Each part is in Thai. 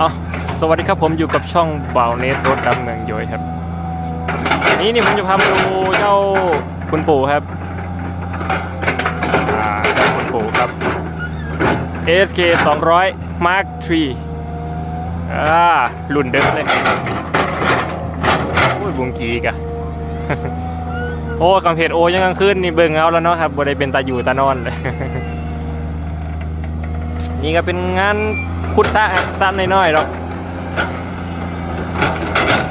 อ๋อสวัสดีครับผมอยู่กับช่องบ่าวเนตรถดำเมืองโยยครับวันนี้นี่ผมจะพามาดูเจ้าคุณปู่ครับอ่าเจ้าคุณปู่ครับ ASK 200 Mark III อ่ารุ่นเดิมเลยโอ้ยบุงกีกะโอ้กังเพจโอยังกลางคืนนี่เบิ่งเอาแล้วเนาะครับบ่ได้เป็นตาอยู่ตานอนเลย นี่ก็เป็นงานคุดซะสั้นน้อยๆหรอก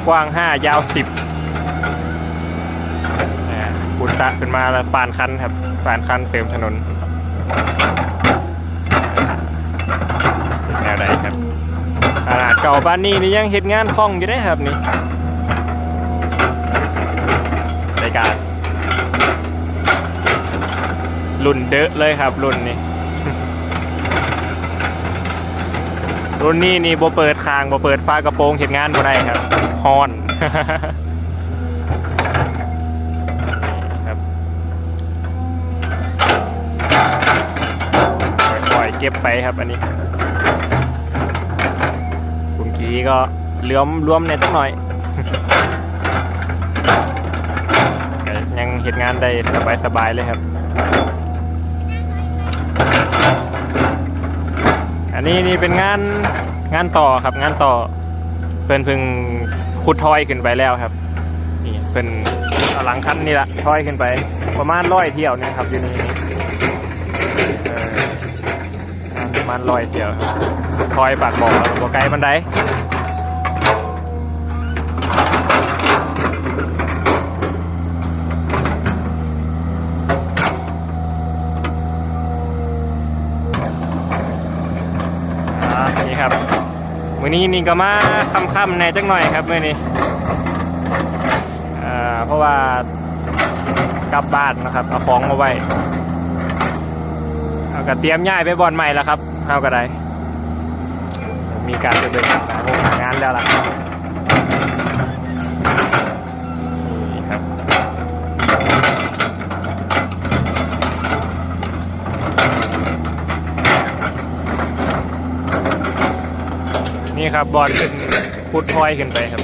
กว้างห้ายาวสิบคุดซะขึ้นมาแล้วปานคันครับปานคันเสริมถนนเป็นแนวใดครับขนาดเก่าบ้านนี้นี่ยังเห็นงานคล่องอยู่ได้ครับนี่รายการรุ่นเดอะเลยครับรุ่นนี้ รุ่นนี้นี่บ่เปิดคางบ่เปิดฟ้ากระโปรงเห็นงานบ่ได้ครับฮอนครับค่อยๆเก็บไปครับอันนี้คุณกีก็เหลื่อมรวมในตั้งหน่อยยังเห็นงานได้สบายๆเลยครับ อันนี้นี่เป็นงานงานต่อครับ งานต่อเพิ่นเพิ่งขุดทอยขึ้นไปแล้วครับ นี่เพิ่นเอาหลังคันนี่ละทอยขึ้นไป ประมาณร้อยเที่ยวเนะครับอยู่นี่ประมาณร้อยเที่ยวครับทอยปากบอกแล้วบ่ไกลบันไดอ่านี่ครับ มือนี้นี่ก็มาค่ำๆในจักหน่อยครับมื้อนี้อ่าเพราะว่ากลับบ้านนะครับเอาของมาไว้เอาก็เตรียมย้ายไปบอนใหม่แล้วครับเอาก็ได้มีการเบิกหาโรงหางานแล้วล่ะนี่ครับ นี่ครับบอลเป็นพุดพลอยขึ้นไปครับ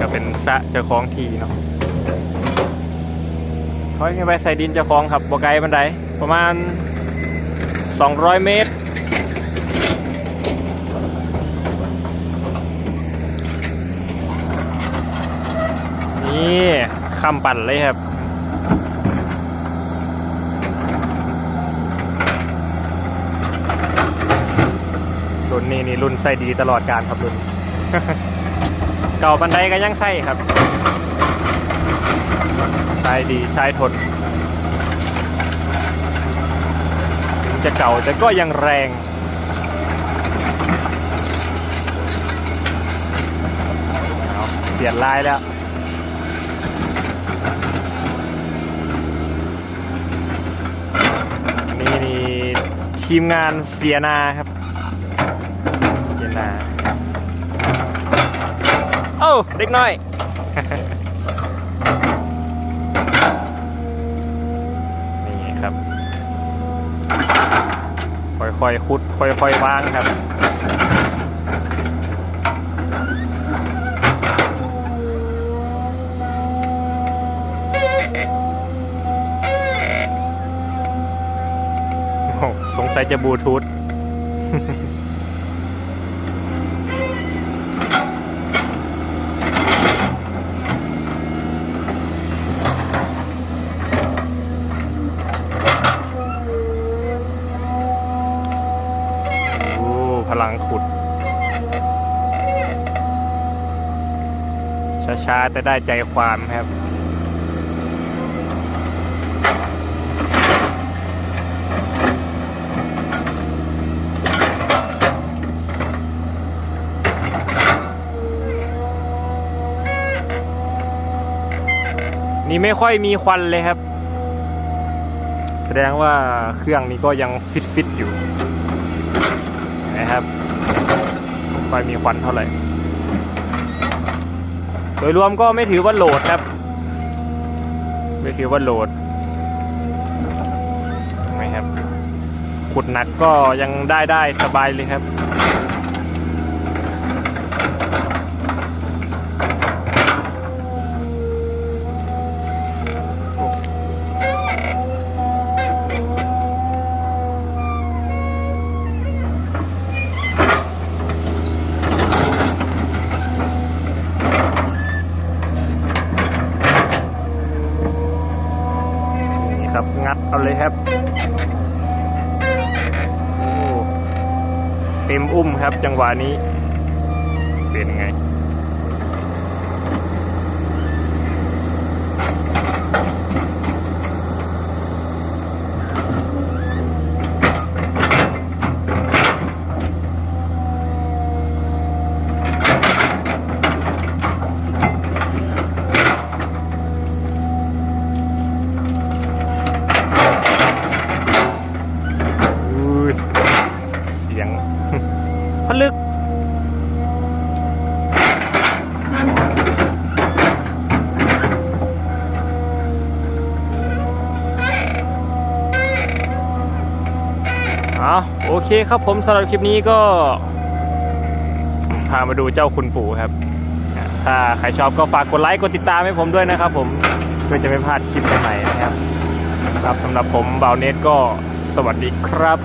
ก็เป็นสระเจ้าของทีเนาะพลอยขึ้นไปใส่ดินเจ้าของครับบ่ไกลบันไดประมาณ 200 เมตรนี่คำปั่นเลยครับ รุ่นนี้นี่รุ่นใส่ดีตลอดการครับรุ่น เก่าบันไดก็ยังใส่ครับใช้ดีใช้ทน จะเก่าแต่ก็ยังแรงเปลี่ยนลายแล้วนี่นี่ทีมงานเสียนาครับ นาโอ้เด็กน้อยนี่ครับค่อยๆคุดค่อยๆวางครับโอ้สงสัยจะบลูทูธ โอ้พลังขุด ช้าๆ แต่ได้ใจความครับ นี่ไม่ค่อยมีควันเลยครับ แสดงว่าเครื่องนี้ก็ยังฟิตๆอยู่ นะครับไม่มีควันเท่าไหร่ โดยรวมก็ไม่ถือว่าโหลดครับ ไม่ถือว่าโหลดไหมครับขุดหนักก็ยังได้ได้สบายเลยครับ เอาเลยครับโอ้เต็มอุ้มครับจังหวะนี้ เป็นไง พลึก เอาโอเคครับผมสำหรับคลิปนี้ก็ พามาดูเจ้าคุณปู่ครับ ถ้าใครชอบก็ฝากกดไลค์ กดติดตามให้ผมด้วยนะครับผม เพื่อจะไม่พลาดคลิปใหม่ๆนะครับครับสำหรับผมบ่าวเนตก็สวัสดีครับ